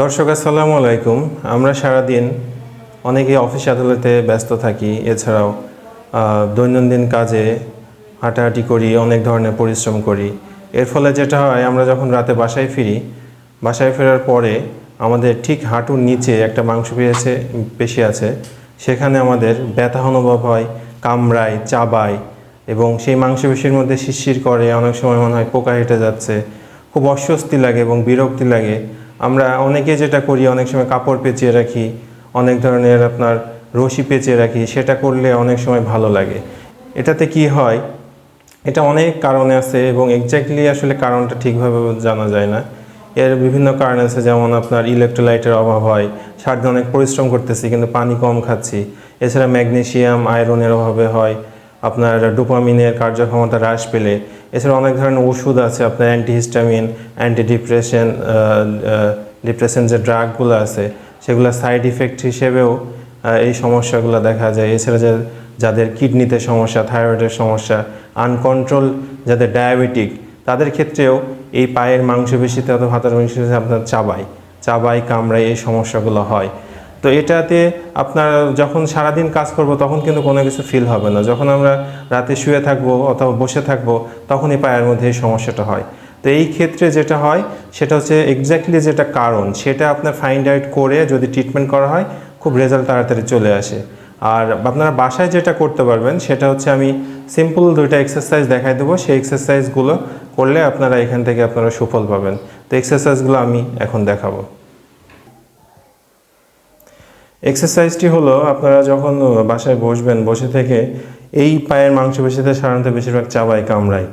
দর্শক, আসসালামু আলাইকুম। আমরা সারাদিন অনেকে অফিস আদালতে ব্যস্ত থাকি। এছাড়াও দৈনন্দিন কাজে হাঁটাহাঁটি করি, অনেক ধরনের পরিশ্রম করি। এর ফলে যেটা হয়, আমরা যখন রাতে বাসায় ফিরি, বাসায় ফেরার পরে আমাদের ঠিক হাঁটুর নিচে একটা মাংস পেয়েছে পেশি আছে। সেখানে আমাদের ব্যথা অনুভব হয়, কামড়ায়, চাবায় এবং সেই মাংসপেশির মধ্যে শিরশির করে। অনেক সময় মনে হয় পোকা হেঁটে যাচ্ছে। খুব অস্বস্তি লাগে এবং বিরক্তি লাগে। আমরা অনেকে যেটা করি, অনেক সময় কাপড় পেঁচিয়ে রাখি, অনেক ধরনের আপনার রশি পেঁচিয়ে রাখি, সেটা করলে অনেক সময় ভালো লাগে। এটাতে কি হয়? এটা অনেক কারণে আছে এবং এক্স্যাক্টলি আসলে কারণটা ঠিকভাবে জানা যায় না। এর বিভিন্ন কারণ আছে, যেমন আপনার ইলেকট্রোলাইটের অভাব হয় সারাদিন অনেক পরিশ্রম করতেছি, কিন্তু পানি কম খাচ্ছি। এছাড়া ম্যাগনেশিয়াম আয়রনের অভাবে হয়। আপনার ডোপামিনের কার্যক্ষমতা হ্রাস পেলে এছাড়া অনেক ধরনের ওষুধ আছে, আপনার অ্যান্টিহিস্টামিন অ্যান্টি ডিপ্রেশন যে ড্রাগগুলো আছে, সেগুলো সাইড ইফেক্ট হিসেবেও এই সমস্যাগুলো দেখা যায়। এছাড়া যে, যাদের কিডনিতে সমস্যা থাইরয়েডের সমস্যা আনকন্ট্রোল যাদের ডায়াবেটিক তাদের ক্ষেত্রেও এই পায়ের মাংসপেশিতে অথবা হাতের মাংসপেশিতে আপনার চাবাই চাবাই কামড়াই এই সমস্যাগুলো হয়। তো এটাতে আপনার যখন সারাদিন কাজ করব, তখন কিন্তু কোনো কিছু ফিল হবে না। যখন আমরা রাতে শুয়ে থাকব অথবা বসে থাকব, তখনই পায়ের মধ্যে এই সমস্যাটা হয়। তো এই ক্ষেত্রে যেটা হয়, সেটা হচ্ছে এক্স্যাক্টলি যেটা কারণ, সেটা আপনার ফাইন্ড আউট করে যদি ট্রিটমেন্ট করা হয়, খুব রেজাল্ট তাড়াতাড়ি চলে আসে। আর আপনারা বাসায় যেটা করতে পারবেন, সেটা হচ্ছে আমি সিম্পল দুইটা এক্সারসাইজ দেখাই দেবো। সেই এক্সারসাইজগুলো করলে আপনারা এখান থেকে আপনারা সুফল পাবেন। তো এক্সারসাইজগুলো আমি এখন দেখাবো। এক্সারসাইজটি হলো আপনারা যখন বাসায় বসবেন, বসে থেকে এই পায়ের মাংসপেশিতে সাধারণত বেশিরভাগ চাবাই কামড়ায়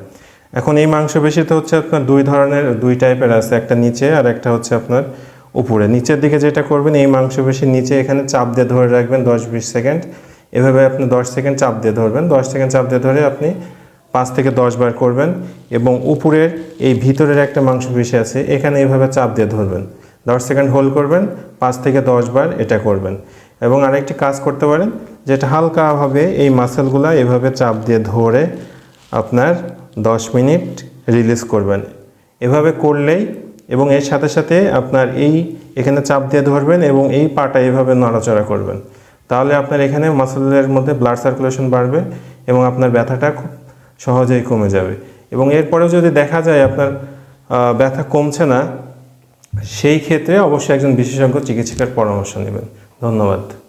এখন এই মাংসপেশিতে হচ্ছে আপনার দুই ধরনের, দুই টাইপের আছে, একটা নিচে আর একটা হচ্ছে আপনার উপরে। নিচের দিকে যেটা করবেন, এই মাংসপেশির নিচে এখানে চাপ দিয়ে ধরে রাখবেন দশ বিশ সেকেন্ড। এভাবে আপনি দশ সেকেন্ড চাপ দিয়ে ধরবেন। দশ সেকেন্ড চাপ দিয়ে ধরে আপনি পাঁচ থেকে দশ বার করবেন এবং উপরের এই ভিতরের একটা মাংসপেশি আছে, এখানে এভাবে চাপ দিয়ে ধরবেন। দশ সেকেন্ড হোল্ড করবেন, পাঁচ থেকে দশ বার এটা করবেন। এবং আরেকটি কাজ করতে পারেন, যেটা হালকাভাবে এই মাসেলগুলো এভাবে চাপ দিয়ে ধরে আপনার দশ মিনিট রিলিজ করবেন। এভাবে করলেই এবং এর সাথে সাথে আপনার এই এখানে চাপ দিয়ে ধরবেন এবং এই পাটা এভাবে নড়াচড়া করবেন। তাহলে আপনার এখানে মাসেলের মধ্যে ব্লাড সার্কুলেশন বাড়বে এবং আপনার ব্যথাটা খুব সহজেই কমে যাবে। এবং এরপরেও যদি দেখা যায় আপনার ব্যথা কমছে না সেই ক্ষেত্রে অবশ্যই একজন বিশেষজ্ঞ চিকিৎসকের পরামর্শ নেবেন। ধন্যবাদ।